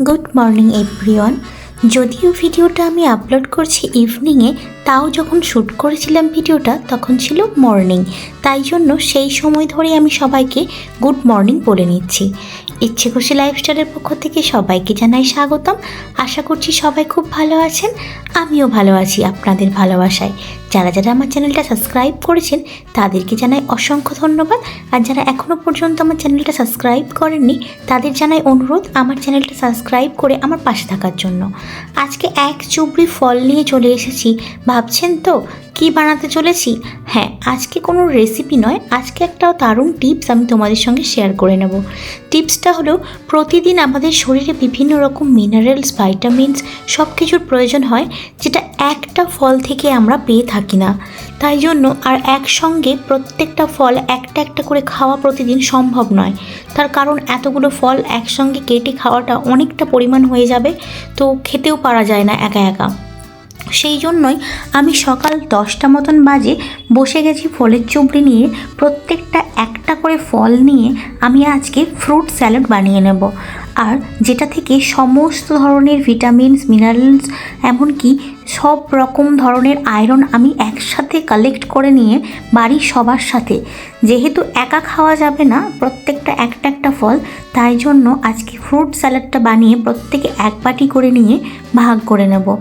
Good morning everyone যদিও ভিডিওটা আমি আপলোড করছি ইভিনিংয়ে তাও যখন শ্যুট করেছিলাম ভিডিওটা, তখন ছিল মর্নিং তাই জন্য সেই সময় ধরে আমি সবাইকে গুড মর্নিং বলে নিচ্ছি। ইচ্ছে খুশি লাইফস্টাইলের পক্ষ থেকে সবাইকে জানাই স্বাগতম। আশা করছি সবাই খুব ভালো আছেন, আমিও ভালো আছি আপনাদের ভালোবাসায়। যারা যারা আমার চ্যানেলটা সাবস্ক্রাইব করেছেন, তাদেরকে জানাই অসংখ্য ধন্যবাদ। আর যারা এখনও পর্যন্ত আমার চ্যানেলটা সাবস্ক্রাইব করেননি, তাদের জানাই অনুরোধ আমার চ্যানেলটা সাবস্ক্রাইব করে আমার পাশে থাকার জন্য। আজকে এক চুবড়ি ফল নিয়ে চলে এসেছি, ভাবছেন তো? কি বানাতে চলেছি? হ্যাঁ আজকে কোনো রেসিপি নয়, আজকে একটা দারুণ টিপস আমি তোমাদের সঙ্গে শেয়ার করে নেব। টিপসটা হলো, প্রতিদিন আমাদের শরীরে বিভিন্ন রকম মিনারেলস ভাইটামিনস সব কিছুর প্রয়োজন হয়, যেটা একটা ফল থেকে আমরা পেয়ে থাকি না। তাই জন্য আর একসঙ্গে প্রত্যেকটা ফল একটা একটা করে খাওয়া প্রতিদিন সম্ভব নয়। তার কারণ এতগুলো ফল একসঙ্গে কেটে খাওয়াটা অনেকটা পরিমাণ হয়ে যাবে, তো খেতেও পারা যায় না একা একা। সেই জন্যই আমি সকাল দশটা মতন বাজে বসে গেছি ফলের চুবড়ি নিয়ে, প্রত্যেকটা একটা করে ফল নিয়ে আমি আজকে ফ্রুট স্যালাড বানিয়ে নেব। আর যেটা থেকে সমস্ত ধরনের ভিটামিনস, মিনারেলস, এমনকি সব রকম ধরনের আয়রন আমি একসাথে কালেক্ট করে নিয়ে বাড়ির সবার সাথে। যেহেতু একা খাওয়া যাবে না, প্রত্যেকটা একটা একটা ফল, তাই জন্য আজকে ফ্রুট স্যালাডটা বানিয়ে প্রত্যেকে এক বাটি করে নিয়ে ভাগ করে নেব।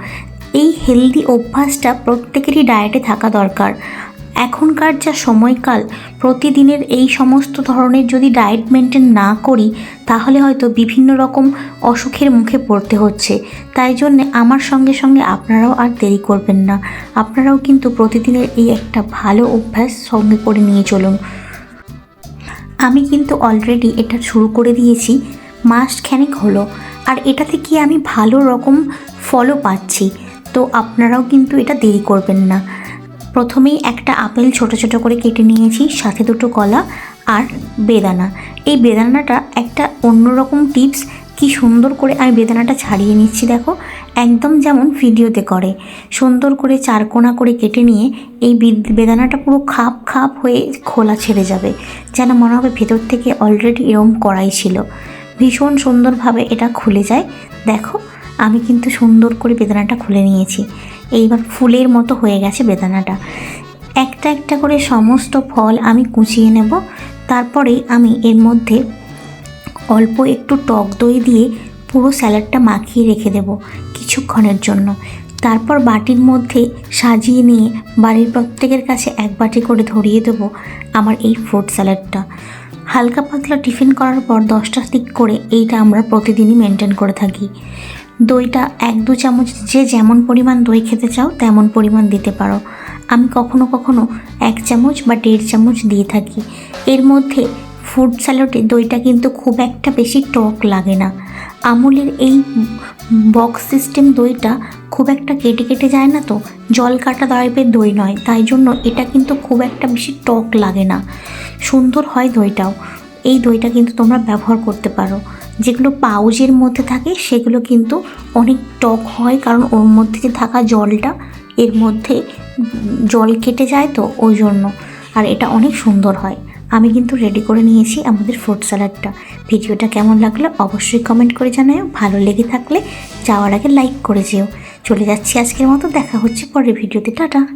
হেলদি অভ্যাসটা প্রত্যেকেরই ডায়েটে থাকা দরকার। এখনকার যা সময়কাল, প্রতিদিনের এই সমস্ত ধরনের যদি ডায়েট মেনটেন না করি, তাহলে হয়তো বিভিন্ন রকম অসুখের মুখে পড়তে হচ্ছে। তাই জন্যে আমার সঙ্গে সঙ্গে আপনারাও আর দেরি করবেন না। আপনারাও কিন্তু প্রতিদিনের এই একটা ভালো অভ্যাস সঙ্গে করে নিয়ে চলুন। আমি কিন্তু অলরেডি এটা শুরু করে দিয়েছি। মাসখানেক হলো। আর এটাতে থেকে আমি ভালো রকম ফলও পাচ্ছি? তো আপনারাও কিন্তু এটা দেরি করবেন না। প্রথমেই একটা আপেল ছোট ছোট করে কেটে নিয়েছি, সাথে দুটো কলা আর বেদানা। এই বেদানাটা একটা অন্যরকম টিপস, কি সুন্দর করে আমি বেদানাটা ছাড়িয়ে নিচ্ছি দেখো, একদম যেমন ভিডিওতে করে। সুন্দর করে চারকোনা করে কেটে নিয়ে এই বিদ- বেদানাটা পুরো খাপ খাপ হয়ে খোলা ছেড়ে যাবে, যেন মনে হবে ভেতর থেকে অলরেডি এরম করাই ছিল। ভীষণ সুন্দরভাবে এটা খুলে যায়। দেখো আমি কিন্তু সুন্দর করে বেদানাটা খুলে নিয়েছি। এইবার ফুলের মতো হয়ে গেছে বেদানাটা। একটা একটা করে সমস্ত ফল আমি কুচিয়ে নেব। তারপরে আমি এর মধ্যে অল্প একটু টক দই দিয়ে পুরো স্যালাডটা মাখিয়ে রেখে দেব কিছুক্ষণের জন্য। তারপর বাটির মধ্যে সাজিয়ে নিয়ে বাড়ির প্রত্যেকের কাছে এক বাটি করে ধরিয়ে দেবো আমার এই ফ্রুট স্যালাডটা। হালকা পাতলা টিফিন করার পর দশটা দিক করে এইটা আমরা প্রতিদিনই মেনটেন করে থাকি। দইটা এক দু চামচ যে যেমন পরিমাণ দই খেতে চাও তেমন পরিমাণ দিতে পারো। আমি কখনো কখনো এক চামচ বা দেড় চামচ দিয়ে থাকি। এর মধ্যে ফুড স্যালাডে দইটা কিন্তু খুব একটা বেশি টক লাগে না। আমুলের এই বক্স সিস্টেম দইটা খুব একটা কেটে কেটে যায় না তো? জল কাটা টাইপের দই নয়, তাই জন্য এটা কিন্তু খুব একটা বেশি টক লাগে না। সুন্দর হয় দইটাও। এই দইটা কিন্তু তোমরা ব্যবহার করতে পারো। যেগুলো পাউজের মধ্যে থাকে, সেগুলো কিন্তু অনেক টক হয়, কারণ ওর মধ্যে যে থাকা জলটা, এর মধ্যে জল কেটে যায় তো, ওই জন্য। আর এটা অনেক সুন্দর হয়। আমি কিন্তু রেডি করে নিয়েছি আমাদের ফ্রুট স্যালাডটা ভিডিওটা কেমন লাগল অবশ্যই কমেন্ট করে জানাও ভালো লেগে থাকলে যাওয়ার আগে লাইক করে যেও। চলে যাচ্ছি আজকের মতো। দেখা হচ্ছে পরের ভিডিওতে। টাটা!